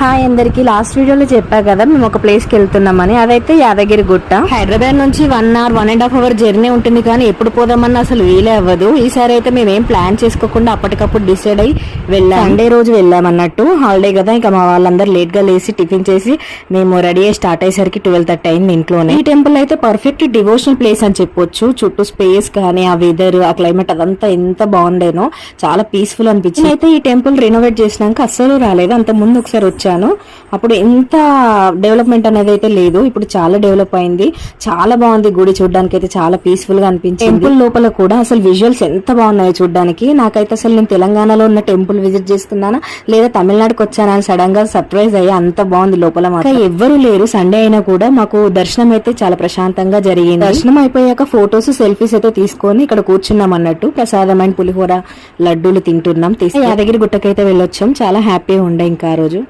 Hi అందరికి. Last వీడియోలో చెప్పా కదా మేము ఒక ప్లేస్కి వెళ్తున్నామని. అదైతే యాదగిరి గుట్ట. హైదరాబాద్ నుంచి one hour one and half hour journey ఉంటుంది కానీ ఎప్పుడు పోదామన్నా అసలు వీలే అవ్వదు. ఈసారి అయితే మేము ఏం ప్లాన్ చేసుకోకుండా అప్పటికప్పుడు డిసైడ్ అయ్యి వెళ్ళాం. సండే రోజు వెళ్ళామన్నట్టు. హాలిడే కదా ఇంకా మా వాళ్ళందరూ లేట్గా లేసి టిఫిన్ చేసి మేము రెడీ అయ్యి స్టార్ట్ అయ్యేసరికి ట్వెల్వ్ థర్టీ అయింది ఇంట్లోనే. ఈ టెంపుల్ అయితే పర్ఫెక్ట్ డివోషనల్ ప్లేస్ అని చెప్పొచ్చు. చుట్టూ స్పేస్ కానీ ఆ వెదర్ ఆ క్లైమేట్ అదంతా ఎంత బాగుండేనో చాలా పీస్ఫుల్ అనిపించింది. అయితే ఈ టెంపుల్ రెనోవేట్ చేసినాక అస్సలు రాలేదు. అంత ముందు ఒకసారి వచ్చాను. అప్పుడు ఎంత డెవలప్మెంట్ అనేది అయితే లేదు. ఇప్పుడు చాలా డెవలప్ అయింది. చాలా బాగుంది గుడి చూడడానికి అయితే చాలా పీస్ఫుల్గా అనిపించింది. టెంపుల్ లోపల కూడా అసలు విజువల్స్ ఎంత బాగున్నాయో చూడడానికి. నాకైతే అసలు నేను తెలంగాణలో ఉన్న టెంపుల్ విజిట్ చేస్తున్నానా? లేదా తమిళనాడుకి వచ్చానా అని సడన్గా సర్ప్రైజ్ అయ్యి అంత బాగుంది లోపల మాత్రం. ఎవ్వరు లేరు. సండే అయినా కూడా మాకు దర్శనం అయితే చాలా ప్రశాంతంగా జరిగింది. దర్శనం అయిపోయాక ఫొటోస్ సెల్ఫీస్ అయితే తీసుకొని ఇక్కడ కూర్చున్నాం అన్నట్టు. ప్రసాదం అండ్ పులిహోర లడ్డూలు తింటున్నాం. తీసి యాదగిరి గుట్టకైతే వెళ్ళొచ్చాం. చాలా హ్యాపీగా ఉండే ఇంకా ఆ రోజు.